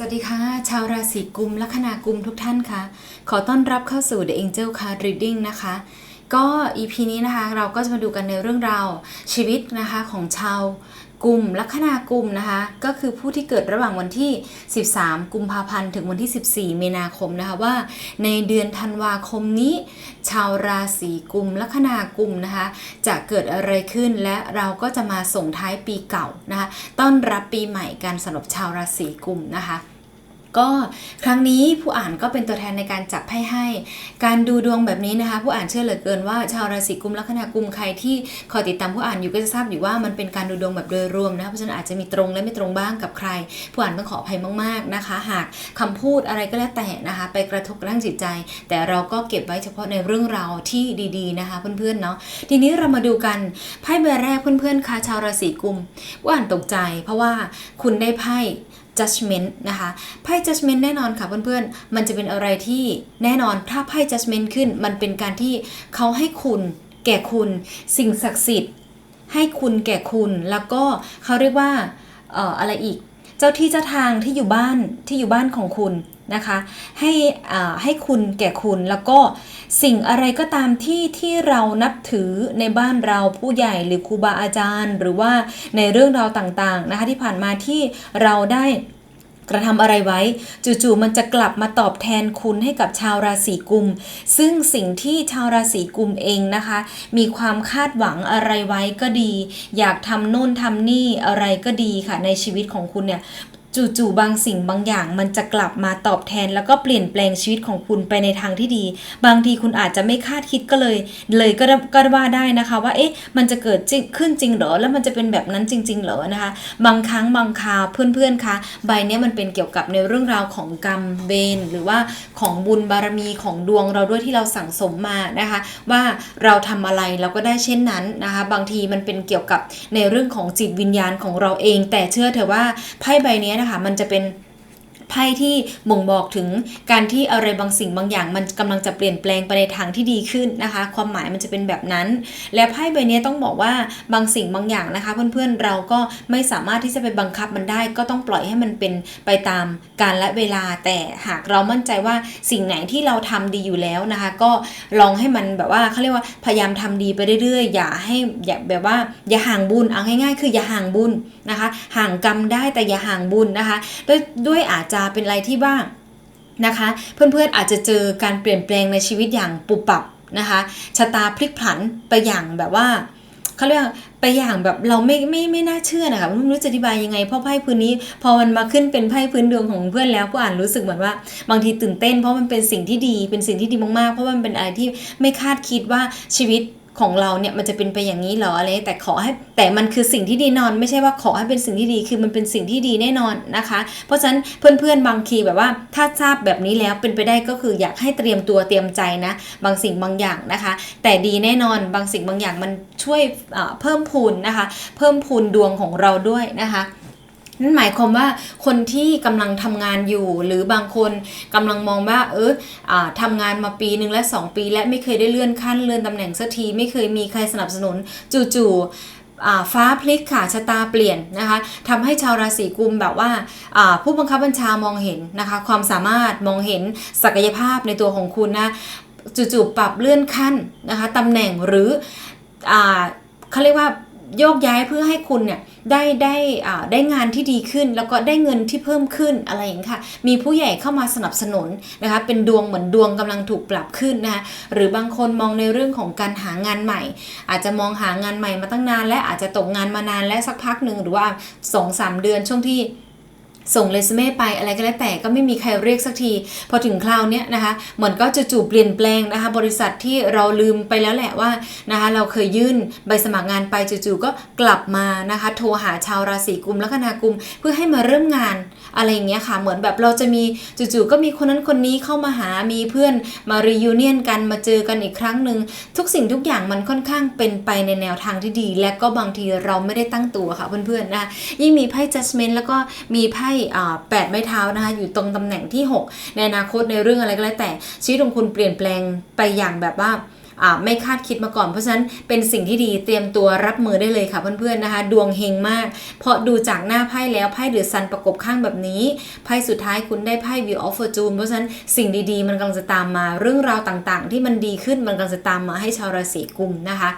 สวัสดีค่ะ ชาวราศีกุมลัคนากุมทุกท่านค่ะ ขอต้อนรับเข้าสู่ The Angel Card Reading นะคะ ก็ EP นี้นะคะเราก็จะมาดูกันในเรื่องราวชีวิตนะคะของชาว กลุ่มลัคนากุมนะคะก็คือผู้ที่เกิดระหว่างวันที่ 13 กุมภาพันธ์ถึงวันที่ 14 มีนาคมนะคะว่า ในเดือนธันวาคมนี้ ชาวราศีกุมลัคนากุมนะคะจะเกิดอะไรขึ้นและเราก็จะมาส่งท้ายปีเก่านะคะต้อนรับปีใหม่กันสำหรับชาวราศีกุมนะคะ ก็ครั้งนี้ผู้อ่านก็เป็นตัวแทนในการจับไพ่ให้ การดูดวงแบบนี้นะคะ ผู้อ่านเชื่อเหลือเกินว่าชาวราศีกุมลัคนากุมใครที่คอยติดตามผู้อ่านอยู่ก็จะทราบอยู่ว่ามันเป็นการดูดวงแบบโดยรวมนะคะเพราะฉะนั้นอาจจะมีตรงและไม่ตรงบ้างกับใคร ผู้อ่านต้องขออภัยมากๆนะคะ หากคำพูดอะไรก็แล้วแต่นะคะ ไปกระทบกระทั่งจิตใจ แต่เราก็เก็บไว้เฉพาะในเรื่องราวที่ดีๆนะคะ เพื่อนๆเนาะทีนี้เรามาดูกันไพ่ใบแรกเพื่อนๆค่ะชาวราศีกุมผู้อ่านตกใจ เพราะว่าคุณได้ไพ่ judgment นะคะไพ่ judgment แน่นอนค่ะเพื่อนๆ มันจะเป็นอะไรที่แน่นอนถ้าไพ่ judgment ขึ้น มันเป็นการที่เขาให้คุณแก่คุณสิ่งศักดิ์สิทธิ์ ให้คุณแก่คุณ แล้วก็เขาเรียกว่าอออะไรอีก เจ้าที่เจ้าทางที่อยู่บ้านที่อยู่บ้านของคุณนะคะ ให้อ่าให้คุณแก่คุณแล้วก็สิ่งอะไรก็ตามที่ที่เรานับถือในบ้านเราผู้ใหญ่หรือครูบาอาจารย์ หรือว่าในเรื่องราวต่างๆนะคะที่ผ่านมาที่เราได้ กระทำอะไรไว้ จู่ๆมันจะกลับมาตอบแทนคุณให้กับชาวราศีกุม ซึ่งสิ่งที่ชาวราศีกุมเองนะคะ มีความคาดหวังอะไรไว้ก็ดี อยากทำโน่นทำนี่อะไรก็ดีค่ะในชีวิตของคุณเนี่ย จู่ๆบางสิ่งบางอย่างมันจะกลับมาตอบแทน แล้วก็เปลี่ยนแปลงชีวิตของคุณไปในทางที่ดี บางทีคุณอาจจะไม่คาดคิดก็เลย เลยก็ก็ว่าได้นะคะ ว่าเอ๊ะมันจะเกิดจริงขึ้นจริงเหรอแล้วมันจะเป็นแบบนั้นจริง ๆ เหรอนะคะ บางครั้งบางคราวเพื่อนๆคะใบเนี้ยมันเป็นเกี่ยวกับในเรื่องราวของกรรมเวรหรือว่าของบุญบารมีของดวงเราด้วยที่เราสั่งสมมานะคะ ว่าเราทำอะไรเราก็ได้เช่นนั้นนะคะ บางทีมันเป็นเกี่ยวกับในเรื่องของจิตวิญญาณของเราเอง แต่เชื่อเถอะว่าไพ่ใบเนี้ยนะคะ มันจะเป็น ไพ่ที่บ่งบอกถึงการที่อะไรบางสิ่งบางอย่าง มันกำลังจะเปลี่ยนแปลงไปในทางที่ดีขึ้นนะคะ ความหมายมันจะเป็นแบบนั้น และไพ่ใบนี้ต้องบอกว่าบางสิ่งบางอย่างนะคะ เพื่อนๆเราก็ไม่สามารถที่จะไปบังคับมันได้ ก็ต้องปล่อยให้มันเป็นไปตามการและเวลา แต่หากเรามั่นใจว่าสิ่งไหนที่เราทำดีอยู่แล้วนะคะ ก็ลองให้มันแบบว่าเขาเรียกว่าพยายามทำดีไปเรื่อยๆ อย่าให้อย่าแบบว่าอย่าห่างบุญเอาง่ายๆ คืออย่าห่างบุญนะคะ ห่างกรรมได้แต่อย่าห่างบุญนะคะ ด้วยด้วยอาจจะเป็นอะไรที่ว่างนะคะ เพื่อนๆอาจจะเจอการเปลี่ยนแปลงในชีวิตอย่างปุบปับนะคะชะตาพลิกผันไปอย่างแบบว่าเขาเรียกว่าไปอย่างแบบเราไม่ไม่ไม่น่าเชื่อนะคะไม่รู้จะอธิบายยังไงเพราะไพ่พื้นนี้ พอมันมาขึ้นเป็นไพ่พื้นดวงของเพื่อนแล้วก็อ่านรู้สึกเหมือนว่า บางทีตื่นเต้น เพราะมันเป็นสิ่งที่ดีเป็นสิ่งที่ดีมากๆ เพราะมันเป็นอะไรที่ไม่คาดคิดว่าชีวิต ของเราเนี่ยมันจะเป็นไปอย่างนี้เหรออะไรแต่ขอให้แต่มันคือสิ่งที่ดีนอน ไม่ใช่ว่าขอให้เป็นสิ่งที่ดีคือมันเป็นสิ่งที่ดีแน่นอนนะคะ เพราะฉะนั้นเพื่อนๆบางทีแบบว่าถ้าทราบแบบนี้แล้วเป็นไปได้ก็คืออยากให้เตรียมตัวเตรียมใจนะ บางสิ่งบางอย่างนะคะ แต่ดีแน่นอนบางสิ่งบางอย่างมันช่วยเอ่อเพิ่มพูนนะคะ เพิ่มพูนดวงของเราด้วยนะคะ นั่นหมายความว่าคนที่กำลังทำงานอยู่ หรือบางคนกำลังมองว่า เอออทำงานมาปีหนึ่งและ 2 ปี และไม่เคยได้เลื่อนขั้นเลื่อนตำแหน่งสักที ไม่เคยมีใครสนับสนุน จู่ๆฟ้าพลิกค่ะชะตาเปลี่ยนนะคะทำให้ชาวราศีกุมแบบว่าผู้บังคับบัญชามองเห็นนะคะความสามารถมองเห็นศักยภาพในตัวของคุณนะจู่ๆปรับเลื่อนขั้นนะคะตำแหน่งหรืออเขาเรียกว่า โยกย้ายเพื่อให้คุณเนี่ยได้ได้ได้งานที่ดีขึ้น แล้วก็ได้เงินที่เพิ่มขึ้นอะไรอย่างนี้ค่ะ มีผู้ใหญ่เข้ามาสนับสนุนนะคะเป็นดวงเหมือนดวงกำลังถูกปรับขึ้นนะคะหรือบางคนมองในเรื่องของการหางานใหม่ อาจจะมองหางานใหม่มาตั้งนาน และอาจจะตกงานมานานและสักพักหนึ่งหรือว่า 2-3 เดือนช่วงที่ ส่งเรซูเม่ไปอะไรก็แล้วแต่ก็ไม่มีใครเรียกสักที พอถึงคราวเนี้ยนะคะเหมือนก็จู่ๆเปลี่ยนแปลงนะคะ บริษัทที่เราลืมไปแล้วแหละว่านะคะเราเคยยื่นใบสมัครงานไปจู่ๆก็กลับมานะคะโทรหาชาวราศีกุมและคณากุมเพื่อให้มาเริ่มงานอะไรอย่างเงี้ยค่ะเหมือนแบบเราจะมีจู่ๆก็มีคนนั้นคนนี้เข้ามาหามีเพื่อนมารียูเนียนกันมาเจอกันอีกครั้งหนึ่งทุกสิ่งทุกอย่างมันค่อนข้างเป็นไปในแนวทางที่ดี และก็บางทีเราไม่ได้ตั้งตัวค่ะเพื่อนๆนะคะยิ่งมีไพ่ judgment แล้วก็มีไพ่อ่าแปดไม้เท้านะคะอยู่ตรงตำแหน่งที่ 6 ในอนาคตในเรื่องอะไรก็แล้วแต่ชีวิตของคุณเปลี่ยนแปลงไปอย่างแบบว่าไม่คาดคิดมาก่อน เพราะฉะนั้นเป็นสิ่งที่ดีเตรียมตัวรับมือได้เลยค่ะเพื่อนๆนะคะ ดวงเฮงมาก เพราะดูจากหน้าไพ่แล้วไพ่เดือดซันประกบข้างแบบนี้ไพ่สุดท้ายคุณได้ไพ่ Wheel of Fortune เพราะฉะนั้นสิ่งดีๆ มันกำลังจะตามมาเรื่องราวต่างๆ ที่มันดีขึ้นมันกำลังจะตามมาให้ชาวราศีกุมนะคะ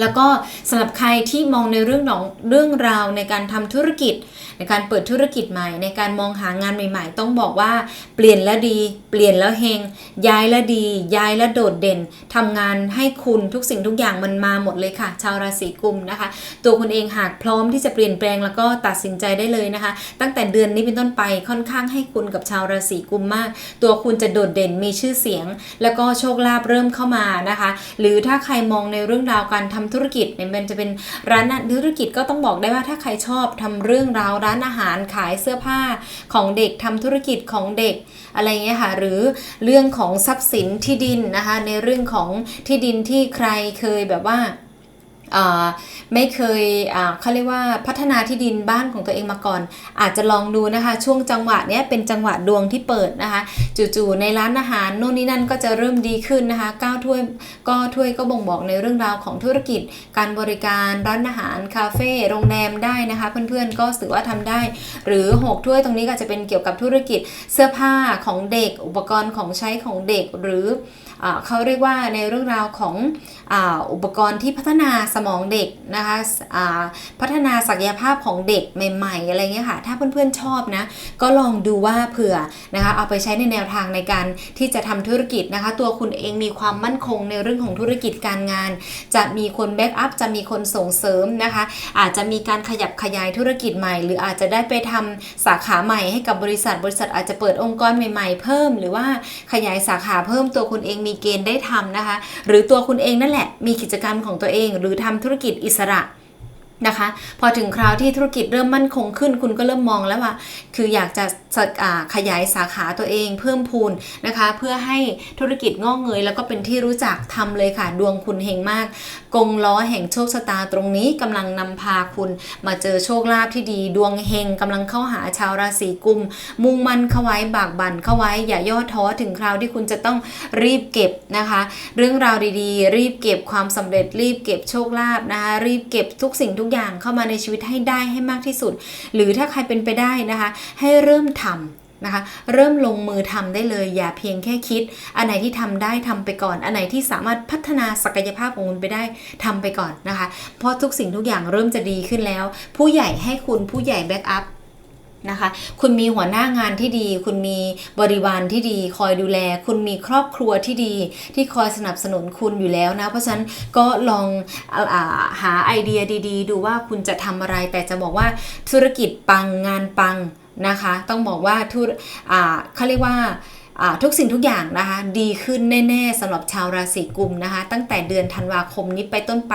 แล้วก็สำหรับใครที่มองในเรื่องของเรื่องราวในการทำธุรกิจ ในการเปิดธุรกิจใหม่ ในการมองหางานใหม่ ๆ ต้องบอกว่าเปลี่ยนแล้วดี เปลี่ยนแล้วเฮงย้ายแล้วดี ย้ายแล้วโดดเด่นทำงานให้คุณทุกสิ่งทุกอย่างมันมาหมดเลยค่ะ ชาวราศีกุมนะคะ ตัวคุณเองหากพร้อมที่จะเปลี่ยนแปลงแล้วก็ตัดสินใจได้เลยนะคะ ตั้งแต่เดือนนี้เป็นต้นไปค่อนข้างให้คุณกับชาวราศีกุมมาก ตัวคุณจะโดดเด่นมีชื่อเสียง แล้วก็โชคลาภเริ่มเข้ามานะคะ หรือถ้าใครมองในเรื่องราวการทำธุรกิจเนี่ยมันจะเป็นร้านธุรกิจก็ต้องบอกได้ว่าถ้าใครชอบทำเรื่องราวร้านอาหารขายเสื้อผ้าของเด็กทำธุรกิจของเด็กอะไรเงี้ยค่ะหรือเรื่องของทรัพย์สินที่ดินนะคะในเรื่องของที่ดินที่ใครเคยแบบว่า ไม่เคยเขาเรียกว่าพัฒนาที่ดินบ้านของตัวเองมาก่อน อาจจะลองดูนะคะ ช่วงจังหวะเนี้ยเป็นจังหวะดวงที่เปิดนะคะ จู่ๆในร้านอาหารโน่นนี่นั่นก็จะเริ่มดีขึ้นนะคะก้าวถ้วยก็ถ้วยก็บ่งบอกในเรื่องราวของธุรกิจ การบริการร้านอาหารคาเฟ่โรงแรมได้นะคะ เพื่อนๆก็ถือว่าทำได้ หรือหกถ้วยตรงนี้ก็จะเป็นเกี่ยวกับธุรกิจเสื้อผ้าของเด็กอุปกรณ์ของใช้ของเด็กหรือ เขาเรียกว่าในเรื่องราวของอ,อุปกรณ์ที่พัฒนาสมองเด็กนะคะพัฒนาศักยภาพของเด็กใหม่ๆอะไรเงี้ยค่ะ ถ้าเพื่อนๆชอบนะ ก็ลองดูว่าเผื่อนะคะเอาไปใช้ในแนวทางในการที่จะทำธุรกิจนะคะ ตัวคุณเองมีความมั่นคงในเรื่องของธุรกิจการงาน จะมีคนแบ็กอัพจะมีคนส่งเสริมนะคะ อาจจะมีการขยับขยายธุรกิจใหม่ หรืออาจจะได้ไปทำสาขาใหม่ให้กับบริษัท บริษัทอาจจะเปิดองค์กรใหม่ ๆ เพิ่ม หรือว่าขยายสาขาเพิ่มตัวคุณเองมีีเกณฑ์ได้ทำนะคะ หรือตัวคุณเองนั่นแหละมีกิจกรรมของตัวเอง หรือทำธุรกิจอิสระ นะคะ พอถึงคราวที่ธุรกิจเริ่มมั่นคงขึ้น คุณก็เริ่มมองแล้วว่า คืออยากจะะขยายสาขาตัวเองเพิ่มพูนนะคะ เพื่อให้ธุรกิจงอกเงย แล้วก็เป็นที่รู้จักทำเลยค่ะ ดวงคุณเฮงมาก กงล้อแห่งโชคชะตาตรงนี้กำลังนำพาคุณมาเจอโชคลาภที่ดี ดวงเฮงกำลังเข้าหาชาวราศีกุม มุ่งมั่นเข้าไว้บากบั่นเข้าไว้ อย่าย่อท้อถึงคราวที่คุณจะต้องรีบเก็บนะคะ เรื่องราวดีๆ รีบเก็บความสำเร็จรีบเก็บโชคลาภนะคะรีบเก็บทุกสิ่งทุกอย่างเข้ามาในชีวิตให้ได้ให้มากที่สุด หรือถ้าใครเป็นไปได้นะคะ ให้เริ่มทำนะคะเริ่มลงมือทำได้เลย อย่าเพียงแค่คิด อันไหนที่ทำได้ทำไปก่อน อันไหนที่สามารถพัฒนาศักยภาพของคุณไปได้ทำไปก่อนนะคะ เพราะทุกสิ่งทุกอย่างเริ่มจะดีขึ้นแล้ว ผู้ใหญ่ให้คุณผู้ใหญ่แบ็กอัพ นะคะ คุณมีหัวหน้างานที่ดี คุณมีบริวารที่ดี คอยดูแล คุณมีครอบครัวที่ดี ที่คอยสนับสนุนคุณอยู่แล้วนะ เพราะฉะนั้นก็ลองอาหาไอเดียดี ๆ ดูว่าคุณจะทำอะไร แต่จะบอกว่าธุรกิจปังงานปังนะคะ ต้องบอกว่าธุรอ่าเขาเรียกว่า ทุกสิ่งทุกอย่างนะคะ ดีขึ้นแน่ๆสำหรับชาวราศีกุมนะคะ ตั้งแต่เดือนธันวาคมนี้ไปต้นไป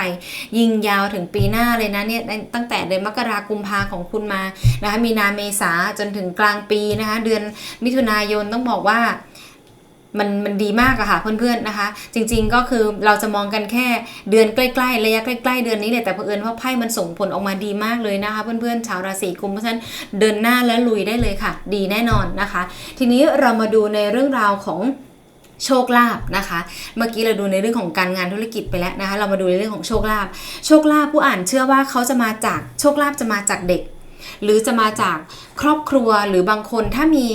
ยิงยาวถึงปีหน้าเลยนะเนี่ยตั้งแต่เดือนมกรากุมภาของคุณมานะคะมีนาเมษาจนถึงกลางปีนะคะ เดือนมิถุนายนต้องบอกว่า มันมันดีมากอะค่ะเพื่อนๆนะคะ จริงๆก็คือเราจะมองกันแค่เดือนใกล้ๆระยะใกล้ๆเดือนนี้แหละแต่เผอิญว่าไพ่มันส่งผลออกมาดีมากเลยนะคะ เพื่อนๆชาวราศีกุมเพราะฉะนั้นเดินหน้าและลุยได้เลยค่ะ ดีแน่นอนนะคะ ทีนี้เรามาดูในเรื่องราวของโชคลาภนะคะ เมื่อกี้เราดูในเรื่องของการงานธุรกิจไปแล้วนะคะ เรามาดูในเรื่องของโชคลาภ โชคลาภผู้อ่านเชื่อว่าเขาจะมาจากโชคลาภจะมาจากเด็ก หรือจะมาจากครอบครัวหรือบางคนถ้ามี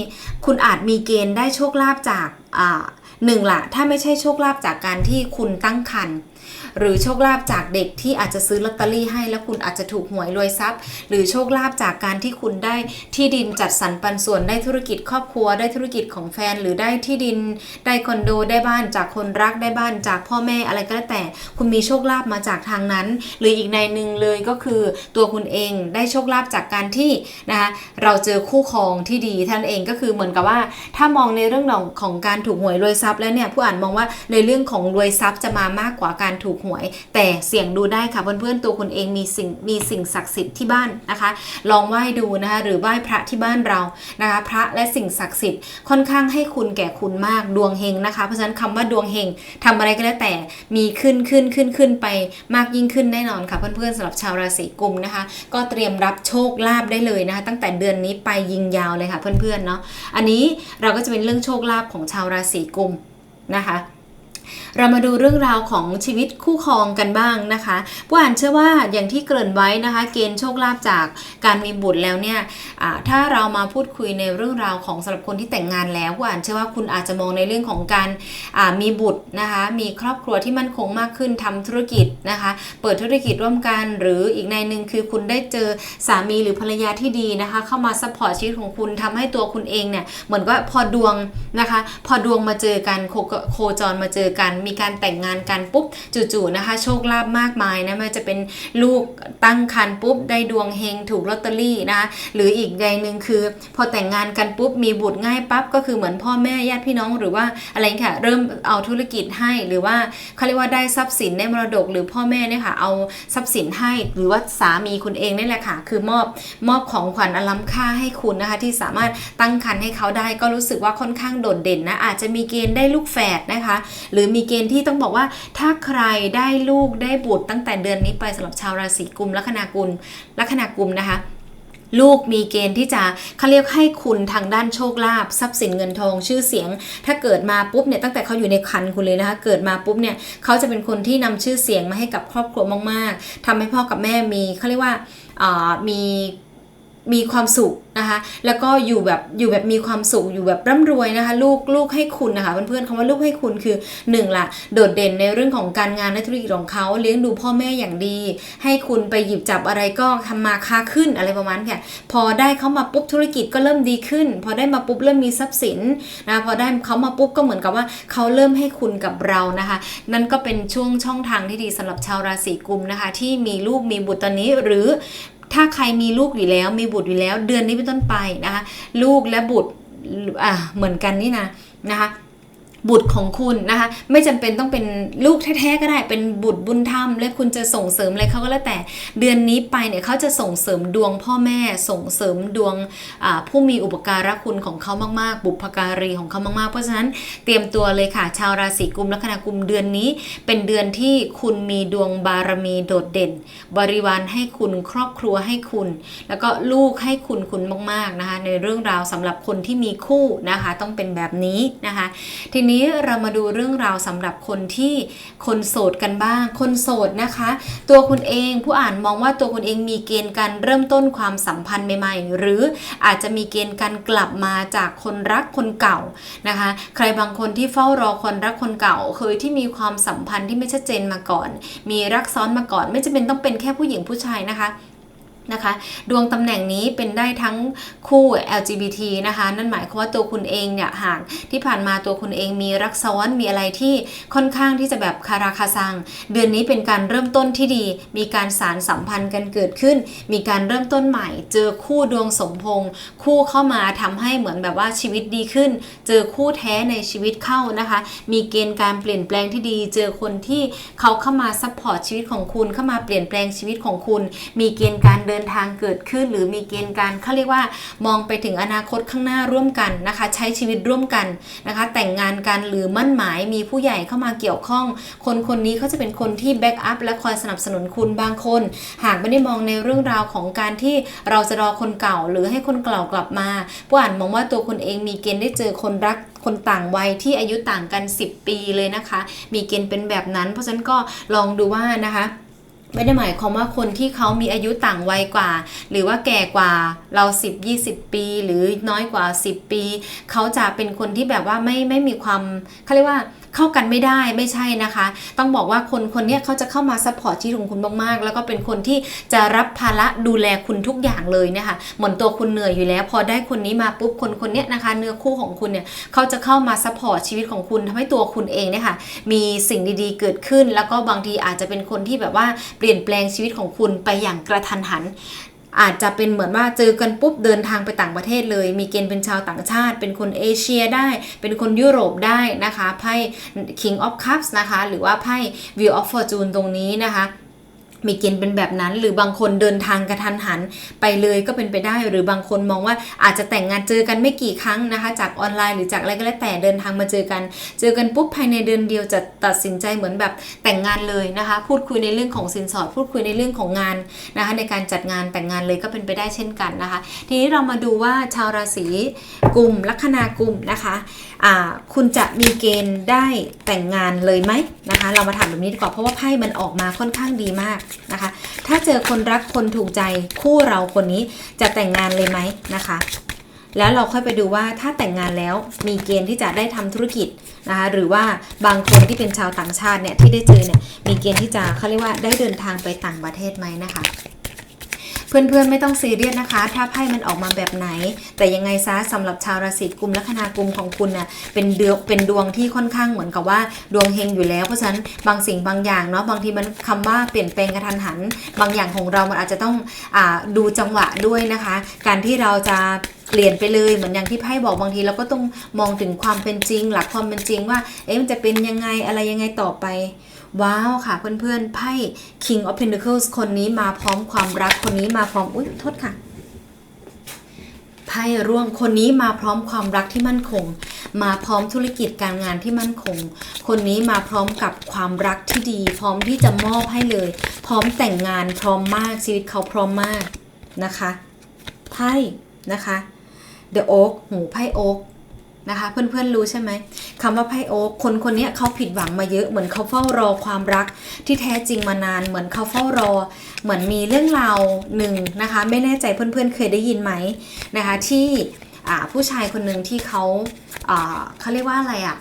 คุณอาจมีเกณฑ์ได้โชคลาภจาก หนึ่งละถ้าไม่ใช่โชคลาภจากการที่คุณตั้งครรภ์ หรือโชคลาภจากเด็กที่อาจจะซื้อลอตเตอรี่ให้แล้วคุณอาจจะถูกหวยรวยทรัพย์ หรือโชคลาภจากการที่คุณได้ที่ดินจัดสรรปันส่วนได้ธุรกิจครอบครัวได้ธุรกิจของแฟน หรือได้ที่ดิน ได้คอนโดได้บ้านจากคนรักได้บ้านจากพ่อแม่อะไรก็แล้วแต่ คุณมีโชคลาภมาจากทางนั้น หรืออีกในหนึ่งเลยก็คือตัวคุณเองได้โชคลาภจากการที่นะคะเราเจอคู่ครองที่ดีท่านเองก็คือเหมือนกับว่า ถ้ามองในเรื่องของของการถูกหวยรวยทรัพย์แล้วเนี่ยผู้อ่านมองว่าในเรื่องของรวยทรัพย์จะมามากกว่าการถูกหวย แต่เสี่ยงดูได้ค่ะเพื่อนๆตัวคุณเองมีสิ่งมีสิ่งศักดิ์สิทธิ์ที่บ้านนะคะ ลองไหว้ดูนะคะหรือไหว้พระที่บ้านเรานะคะ พระและสิ่งศักดิ์สิทธิ์ค่อนข้างให้คุณแก่คุณมากดวงเฮงนะคะเพราะฉะนั้นคำว่าดวงเฮงทำอะไรก็แล้วแต่มีขึ้นขึ้นขึ้นขึ้นไปมากยิ่งขึ้นแน่นอนค่ะเพื่อนๆสำหรับชาวราศีกุมนะคะ ก็เตรียมรับโชคลาภได้เลยนะคะ ตั้งแต่เดือนนี้ไปยิงยาวเลยค่ะเพื่อนๆเนาะอันนี้เราก็จะเป็นเรื่องโชคลาภของชาวราศีกุมนะคะ เรามาดูเรื่องราวของชีวิตคู่ครองกันบ้างนะคะผู้อ่านเชื่อว่าอย่างที่เกริ่นไว้นะคะ เกณฑ์โชคลาภจากการมีบุตรแล้วเนี่ยถ้าเรามาพูดคุยในเรื่องราวของสำหรับคนที่แต่งงานแล้วผู้อ่านเชื่อว่าคุณอาจจะมองในเรื่องของการมีบุตรนะคะ มีครอบครัวที่มั่นคงมากขึ้นทำธุรกิจนะคะ เปิดธุรกิจร่วมกัน หรืออีกในหนึ่งคือคุณได้เจอสามีหรือภรรยาที่ดีนะคะ เข้ามาซัพพอร์ตชีวิตของคุณทำให้ตัวคุณเองเนี่ยเหมือนก็พอดวงนะคะ พอดวงมาเจอกันโคโคจรมาเจอกันมีการแต่งงานกันปุ๊บจู่ๆนะคะโชคลาภมากมายนะมันจะเป็นลูกตั้งครรภ์ปุ๊บได้ดวงเฮงถูกลอตเตอรี่นะคะหรืออีกใดหนึ่งคือ พอแต่งงานกันปุ๊บมีบุตรง่ายปั๊บก็คือเหมือนพ่อแม่ญาติพี่น้องหรือว่าอะไรอย่ค่ะเริ่มเอาธุรกิจให้หรือว่าเขาเรียกว่าได้ทรัพย์สินได้มรดก หรือพ่อแม่เนี่ยค่ะเอาทรัพย์สินให้หรือว่าสามีคุณเองนี่แหละค่ะ คือมอบมอบของขวัญอล้ำค่าให้คุณนะคะ ที่สามารถตั้งครรภ์ให้เขาได้ก็รู้สึกว่าค่อนข้างโดดเด่นนะอาจจะมีเกณฑ์ได้ลูกแฝดนะคะ หรือมีเกณฑ์ที่ต้องบอกว่า ถ้าใครได้ลูกได้บุตรตั้งแต่เดือนนี้ไปสำหรับชาวราศีกุมลัคนากุลลัคนากุมนะคะลูกมีเกณฑ์ที่จะเขาเรียกให้คุณทางด้านโชคลาภทรัพย์สินเงินทองชื่อเสียง ถ้าเกิดมาปุ๊บเนี่ยตั้งแต่เขาอยู่ในคันคุณเลยนะคะ เกิดมาปุ๊บเนี่ยเขาจะเป็นคนที่นำชื่อเสียงมาให้กับครอบครัวมาก ๆทำให้พ่อกับแม่มีเขาเรียกว่าอ่ามี มีความสุขนะคะ แล้วก็อยู่แบบอยู่แบบมีความสุขอยู่แบบร่ำรวยนะคะ ลูกลูกให้คุณนะคะเพื่อนๆคำว่าลูกให้คุณคือหนึ่งละโดดเด่นในเรื่องของการงานและธุรกิจของเขาเลี้ยงดูพ่อแม่อย่างดี ให้คุณไปหยิบจับอะไรก็ทำมาค้าขึ้นอะไรประมาณนี้ค่ะพอได้เขามาปุ๊บธุรกิจก็เริ่มดีขึ้น พอได้มาปุ๊บเริ่มมีทรัพย์สินนะพอได้เขามาปุ๊บก็เหมือนกับว่าเขาเริ่มให้คุณกับเรานะคะ นั่นก็เป็นช่วงช่องทางที่ดีสำหรับชาวราศีกุมนะคะ ที่มีลูกมีบุตรตอนนี้หรือ ถ้าใครมีลูกอยู่แล้ว มีบุตรอยู่แล้ว เดือนนี้เป็นต้นไปนะคะ ลูกและบุตรอ่าเหมือนกันนี่นะนะคะ บุตรของคุณนะคะ ไม่จำเป็นต้องเป็นลูกแท้ๆก็ได้เป็นบุตรบุญธรรมและคุณจะส่งเสริมอะไรเขาก็แล้วแต่ เดือนนี้ไปเนี่ยเขาจะส่งเสริมดวงพ่อแม่ส่งเสริมดวงผู้มีอุปการะคุณของเขามากๆ บุพการีของเขามากๆ เพราะฉะนั้นเตรียมตัวเลยค่ะ ชาวราศีกุมลัคนากุมเดือนนี้ เป็นเดือนที่คุณมีดวงบารมีโดดเด่น บริวารให้คุณครอบครัวให้คุณ แล้วก็ลูกให้คุณคุณมากๆนะคะในเรื่องราวสำหรับคนที่มีคู่นะคะ ต้องเป็นแบบนี้นะคะทีนี้เรามาดูเรื่องราวสำหรับคนที่คนโสดกันบ้าง คนโสดนะคะ ตัวคุณเองผู้อ่านมองว่าตัวคุณเองมีเกณฑ์การเริ่มต้นความสัมพันธ์ใหม่ ๆ หรืออาจจะมีเกณฑ์การกลับมาจากคนรักคนเก่านะคะ ใครบางคนที่เฝ้ารอคนรักคนเก่า เคยที่มีความสัมพันธ์ที่ไม่ชัดเจนมาก่อน มีรักซ้อนมาก่อน ไม่จำเป็นต้องเป็นแค่ผู้หญิงผู้ชายนะคะ นะคะ ดวงตำแหน่งนี้เป็นได้ทั้งคู่ LGBT นะคะ นั่นหมายความว่าตัวคุณเองเนี่ยหากที่ผ่านมาตัวคุณเองมีรักซ้อนมีอะไรที่ค่อนข้างที่จะแบบคาราคาซัง เดือนนี้เป็นการเริ่มต้นที่ดี มีการสารสัมพันธ์กันเกิดขึ้น มีการเริ่มต้นใหม่ เจอคู่ดวงสมพงษ์คู่เข้ามาทำให้เหมือนแบบว่าชีวิตดีขึ้น เจอคู่แท้ในชีวิตเข้านะคะ มีเกณฑ์การเปลี่ยนแปลงที่ดี เจอคนที่เขาเข้ามาซัพพอร์ตชีวิตของคุณเข้ามาเปลี่ยนแปลงชีวิตของคุณ มีเกณฑ์การเดินทางเกิดขึ้น หรือมีเกณฑ์การเขาเรียกว่ามองไปถึงอนาคตข้างหน้าร่วมกันนะคะ ใช้ชีวิตร่วมกันนะคะ แต่งงานกันหรือมั่นหมายมีผู้ใหญ่เข้ามาเกี่ยวข้อง คนคนนี้เขาจะเป็นคนที่แบ็กอัพและคอยสนับสนุนคุณบางคน หากไม่ได้มองในเรื่องราวของการที่เราจะรอคนเก่า หรือให้คนเก่ากลับมาผู้อ่านมองว่าตัวคุณเองมีเกณฑ์ได้เจอคนรักคนต่างวัยที่อายุต่างกัน 10 ปีเลยนะคะ มีเกณฑ์เป็นแบบนั้น เพราะฉะนั้นก็ลองดูว่านะคะ ไม่ได้หมายความว่าคนที่เขามีอายุต่างวัยกว่า หรือว่าแก่กว่าเรา 10 20 ปี หรือน้อยกว่า 10 ปี เขาจะเป็นคนที่แบบว่าไม่ไม่มีความเขาเรียกว่า เข้ากันไม่ได้ไม่ใช่นะคะ ต้องบอกว่าคนคนนี้เขาจะเข้ามาซัพพอร์ตชีวิตของคุณมากๆ แล้วก็เป็นคนที่จะรับภาระดูแลคุณทุกอย่างเลยนะคะเหมือนตัวคุณเหนื่อยอยู่แล้ว พอได้คนนี้มาปุ๊บคนคนนี้นะคะ เนื้อคู่ของคุณเนี่ยเขาจะเข้ามาซัพพอร์ตชีวิตของคุณทำให้ตัวคุณเองเนี่ยค่ะมีสิ่งดีๆเกิดขึ้น แล้วก็บางทีอาจจะเป็นคนที่แบบว่าเปลี่ยนแปลงชีวิตของคุณไปอย่างกระทันหัน อาจจะเป็นเหมือนว่าเจอกันปุ๊บเดินทางไปต่างประเทศเลย มีเกณฑ์เป็นชาวต่างชาติ เป็นคนเอเชียได้ เป็นคนยุโรปได้นะคะไพ่ King of Cups นะคะ หรือว่าไพ่ view of Fortune ตรงนี้นะคะ มีเกณฑ์เป็นแบบนั้น หรือบางคนเดินทางกระทันหันไปเลยก็เป็นไปได้ หรือบางคนมองว่าอาจจะแต่งงานเจอกันไม่กี่ครั้งนะคะ จากออนไลน์หรือจากอะไรก็แล้วแต่เดินทางมาเจอกัน เจอกันปุ๊บภายในเดือนเดียวจะตัดสินใจเหมือนแบบแต่งงานเลยนะคะ พูดคุยในเรื่องของสินสอด พูดคุยในเรื่องของงานนะคะ ในการจัดงานแต่งงานเลยก็เป็นไปได้เช่นกันนะคะ ทีนี้เรามาดูว่าชาวราศีกลุ่มลัคนากลุ่มนะคะ คุณจะมีเกณฑ์ได้แต่งงานเลยไหมนะคะ เรามาถามแบบนี้ดีกว่าเพราะว่าไพ่มันออกมาค่อนข้างดีมากนะคะ ถ้าเจอคนรักคนถูกใจคู่เราคนนี้จะแต่งงานเลยไหมนะคะ แล้วเราค่อยไปดูว่าถ้าแต่งงานแล้วมีเกณฑ์ที่จะได้ทำธุรกิจนะคะหรือว่าบางคนที่เป็นชาวต่างชาติเนี่ยที่ได้เจอเนี่ยมีเกณฑ์ที่จะเขาเรียกว่าได้เดินทางไปต่างประเทศไหมนะคะ เพื่อนๆ ไม่ต้องซีเรียสนะคะ ถ้าไพ่มันออกมาแบบไหน แต่ยังไงซะสำหรับชาวราศีกุมและคณากุมของคุณน่ะเป็นเดือเป็นดวงที่ค่อนข้างเหมือนกับว่าดวงเฮงอยู่แล้ว เพราะฉะนั้นบางสิ่งบางอย่างเนาะบางทีมันคำว่าเปลี่ยนแปลงกระทันหัน บางอย่างของเรามันอาจจะต้องอดูจังหวะด้วยนะคะ การที่เราจะ เปลี่ยนไปเลยเหมือนอย่างที่ไพ่บอกบางทีเราก็ต้องมองถึงความเป็นจริง หลักความเป็นจริงว่า เอ๊ะมันจะเป็นยังไงอะไรยังไงต่อไป ว้าวค่ะเพื่อนๆไพ่ King of Pentacles คนนี้มาพร้อมความรักคนนี้มาพร้อมอุ้ยโทษค่ะไพ่ร่วงคนนี้มาพร้อมความรักที่มั่นคง มาพร้อมธุรกิจการงานที่มั่นคง คนนี้มาพร้อมกับความรักที่ดี พร้อมที่จะมอบให้เลย พร้อมแต่งงานพร้อมมากชีวิตเขาพร้อมมากนะคะไพ่นะคะ The Oak หูไพ่โอ๊กนะคะ เพื่อนๆรู้ใช่ไหมคำว่าไพ่โอ๊กคนคนนี้เขาผิดหวังมาเยอะเหมือนเขาเฝ้ารอความรักที่แท้จริงมานาน เหมือนเขาเฝ้ารอ เหมือนมีเรื่องราวหนึ่งนะคะ ไม่แน่ใจเพื่อนๆเคยได้ยินไหมนะคะที่ผู้ชายคนหนึ่งที่เขาอ่าเขาเรียกว่าอะไรอะ่ะ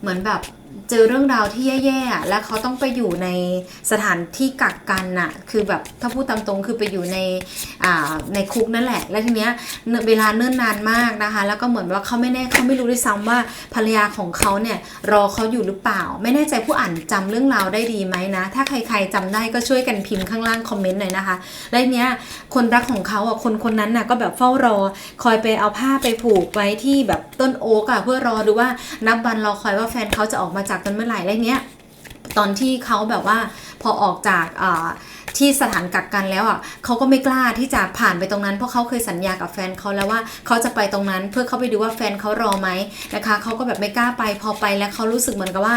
เหมือนแบบ เจอเรื่องราวที่แย่ๆแล้วเขาต้องไปอยู่ในสถานที่กักกันน่ะ คือแบบถ้าพูดตามตรงคือไปอยู่ในอ่าในคุกนั่นแหละ แล้วทีเนี้ยเวลาเนิ่นนานมากนะคะ แล้วก็เหมือนว่าเขาไม่แน่เขาไม่รู้ด้วยซ้ำว่าภรรยาของเขาเนี่ยรอเขาอยู่หรือเปล่า ไม่แน่ใจผู้อ่านจำเรื่องราวได้ดีไหมนะ ถ้าใครๆจำได้ก็ช่วยกันพิมพ์ข้างล่างคอมเมนต์หน่อยนะคะ แล้วทีเนี้ยคนรักของเขาอะคนคนนั้นน่ะก็แบบเฝ้ารอคอยไปเอาผ้าไปผูกไว้ที่แบบต้นโอ๊กอะเพื่อรอดูว่านับวันรอคอยว่าแฟนเขาจะออกมาจากกันเมื่อไหร่อะไรเนี้ยตอนที่เขาแบบว่าพอออกจากอ่า ที่สถานกักกันแล้วอะเขาก็ไม่กล้าที่จะผ่านไปตรงนั้นเพราะเขาเคยสัญญากับแฟนเขาแล้วว่าเขาจะไปตรงนั้นเพื่อเขาไปดูว่าแฟนเขารอไหมนะคะเขาก็แบบไม่กล้าไปพอไปแล้วเขารู้สึกเหมือนกับว่า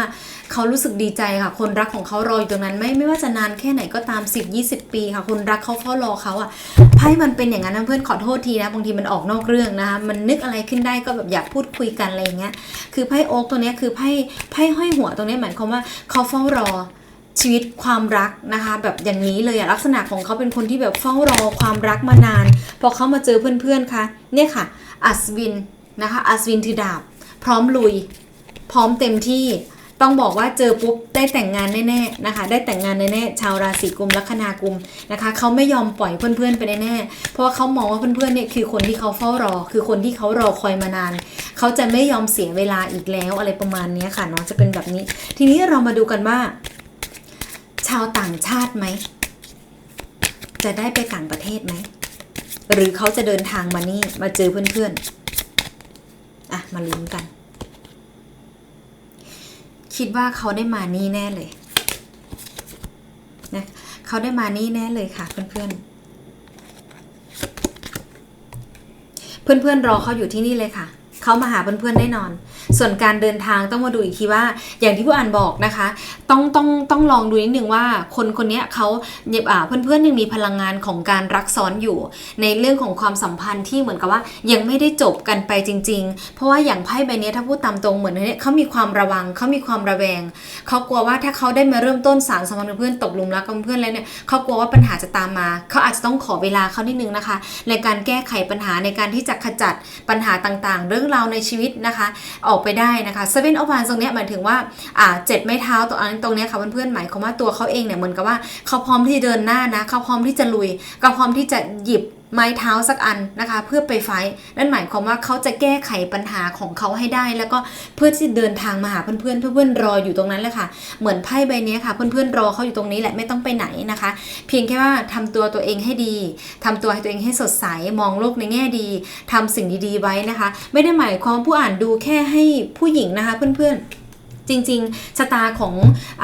เขารู้สึกดีใจค่ะ คนรักของเขารออยู่ตรงนั้น ไม่ไม่ว่าจะนานแค่ไหนก็ตาม 10 20 ปีค่ะ คนรักเขาเฝ้ารอเขาอะไพ่มันเป็นอย่างนั้นนะเพื่อนขอโทษทีนะบางทีมันออกนอกเรื่องนะคะมันนึกอะไรขึ้นได้ก็แบบอยากพูดคุยกันอะไรอย่างเงี้ยคือไพ่โอ๊กตัวเนี้ยคือไพ่ไพ่ห้อยหัวตรงเนี้ยหมายความว่าเขาเฝ้ารอ ชีวิตความรักนะคะแบบอย่างนี้เลยอะลักษณะของเขาเป็นคนที่แบบเฝ้ารอความรักมานาน พอเขามาเจอเพื่อนๆคะเนี่ยค่ะอัศวินนะคะอัศวินถือดาบ พร้อมลุย พร้อมเต็มที่ต้องบอกว่าเจอปุ๊บได้แต่งงานแน่ๆนะคะ ได้แต่งงานแน่ๆชาวราศีกุมลัคนากุมนะคะเขาไม่ยอมปล่อยเพื่อนๆไปแน่ๆเพราะว่าเขามองว่าเพื่อนๆเนี่ยคือคนที่เขาเฝ้ารอ คือคนที่เขารอคอยมานานเขาจะไม่ยอมเสียเวลาอีกแล้วอะไรประมาณนี้ค่ะเนาะจะเป็นแบบนี้ ทีนี้เรามาดูกันว่า ชาวต่างชาติไหม จะได้ไปต่างประเทศไหม หรือเขาจะเดินทางมานี่มาเจอเพื่อนๆ อะ มาลุ้นกัน คิดว่าเขาได้มานี่แน่เลยนะเขาได้มานี่แน่เลยค่ะ เพื่อนๆ เพื่อนๆรอเขาอยู่ที่นี่เลยค่ะ เขามาหาเพื่อนๆแน่นอน ส่วนการเดินทางต้องมาดูอีกทีว่า อย่างที่ผู้อ่านบอกนะคะ ต้องต้องต้องลองดูนิดนึงว่า คนคนนี้เขาเนี่ยอ่าเพื่อนๆยังมีพลังงานของการรักซ้อนอยู่ ในเรื่องของความสัมพันธ์ที่เหมือนกับว่ายังไม่ได้จบกันไปจริง ๆ เพราะว่าอย่างไพ่ใบนี้ถ้าพูดตามตรงเหมือนเนี่ยเขามีความระวังเขามีความระแวงเขากลัวว่าถ้าเขาได้มาเริ่มต้นสารสัมพันธ์เพื่อนตกหลุมรักกับเพื่อนแล้วเนี่ยเขากลัวว่าปัญหาจะตามมาเขาอาจจะต้องขอเวลาเขานิดนึงนะคะ ในการแก้ไขปัญหาในการที่จะขจัดปัญหาต่างๆ เรื่องราวในชีวิตนะคะ ออกไปได้นะคะ Seven of Wands ตรงเนี้ยหมายถึงว่าอ่าเจ็ดไม้เท้าตรงนั้นตรงนี้ค่ะเพื่อนๆหมายความว่าตัวเขาเองเนี่ยเหมือนกับว่าเขาพร้อมที่จะเดินหน้านะเขาพร้อมที่จะลุยเขาพร้อมที่จะหยิบ ไม้เท้าสักอันนะคะเพื่อไปไฟนั่นหมายความว่าเขาจะแก้ไขปัญหาของเขาให้ได้ แล้วก็เพื่อที่เดินทางมาหาเพื่อนๆเพื่อนๆรออยู่ตรงนั้นแหละค่ะ เหมือนไพ่ใบนี้ค่ะ เพื่อนๆรอเขาอยู่ตรงนี้แหละไม่ต้องไปไหนนะคะ เพียงแค่ว่าทำตัวตัวเองให้ดีทำตัวให้ตัวเองให้สดใสมองโลกในแง่ดีทำสิ่งดีๆไว้นะคะ ไม่ได้หมายความผู้อ่านดูแค่ให้ผู้หญิงนะคะเพื่อนๆ จริงๆชะตาของ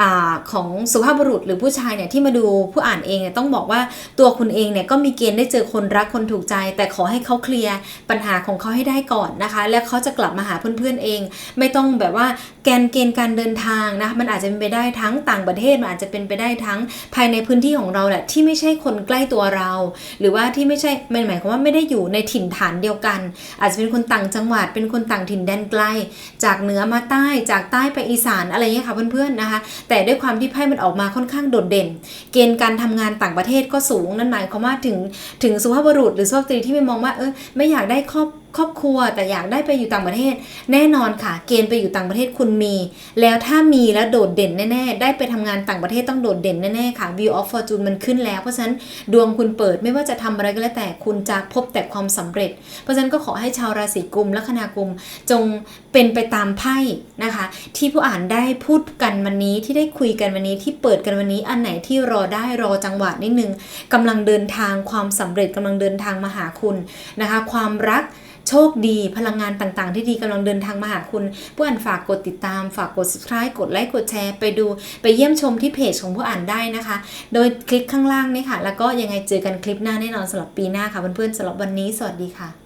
อของสุภาพบุรุษหรือผู้ชายเนี่ยที่มาดูผู้อ่านเองเนี่ยต้องบอกว่าตัวคุณเองเนี่ยก็มีเกณฑ์ได้เจอคนรักคนถูกใจ แต่ขอให้เขาเคลียร์ปัญหาของเขาให้ได้ก่อนนะคะ แล้วเขาจะกลับมาหาเพื่อนๆเอง ไม่ต้องแบบว่าแกนเกณฑ์การเดินทางนะคะมันอาจจะเป็นไปได้ทั้งต่างประเทศมันอาจจะเป็นไปได้ทั้งภายในพื้นที่ของเราแหละที่ไม่ใช่คนใกล้ตัวเรา หรือว่าที่ไม่ใช่มันหมายความว่าไม่ได้อยู่ในถิ่นฐานเดียวกัน อาจจะเป็นคนต่างจังหวัดเป็นคนต่างถิ่นแดนไกล จากเหนือมาใต้จากใต้ไปอีสานอะไรเงี้ยค่ะเพื่อนๆนะคะ แต่ด้วยความที่ไพ่มันออกมาค่อนข้างโดดเด่น เกณฑ์การทำงานต่างประเทศก็สูงนั่นหมายความว่าถึงถึงสุภาพบุรุษหรือสุภาพสตรีที่ไม่มองว่าเออไม่อยากได้ครอบ ครอบครัวแต่อยากได้ไปอยู่ต่างประเทศ แน่นอนค่ะ เกณฑ์ไปอยู่ต่างประเทศคุณมี แล้วถ้ามีแล้วโดดเด่นแน่ๆ ได้ไปทำงานต่างประเทศต้องโดดเด่นแน่ๆค่ะ View of Fortune มันขึ้นแล้ว เพราะฉะนั้นดวงคุณเปิดไม่ว่าจะทำอะไรก็แล้วแต่คุณจะพบแต่ความสำเร็จ เพราะฉะนั้นก็ขอให้ชาวราศีกุมลัคนากุมจงเป็นไปตามไพ่นะคะ ที่ผู้อ่านได้พูดกันวันนี้ที่ได้คุยกันวันนี้ที่เปิดกันวันนี้อันไหนที่รอได้รอจังหวะนิดนึงกำลังเดินทางความสำเร็จกำลังเดินทางมาหาคุณนะคะ ความรัก โชคดีพลังงานต่างๆ ที่ดีกำลังเดินทางมาหาคุณ ผู้อ่านฝากกดติดตาม ฝากกด subscribe กดไลค์กดแชร์ ไปดูไปเยี่ยมชมที่เพจของผู้อ่านได้นะคะ โดยคลิกข้างล่างนี่ค่ะ แล้วก็ยังไงเจอกันคลิปหน้าแน่นอนสำหรับปีหน้าค่ะเพื่อนๆสำหรับวันนี้สวัสดีค่ะ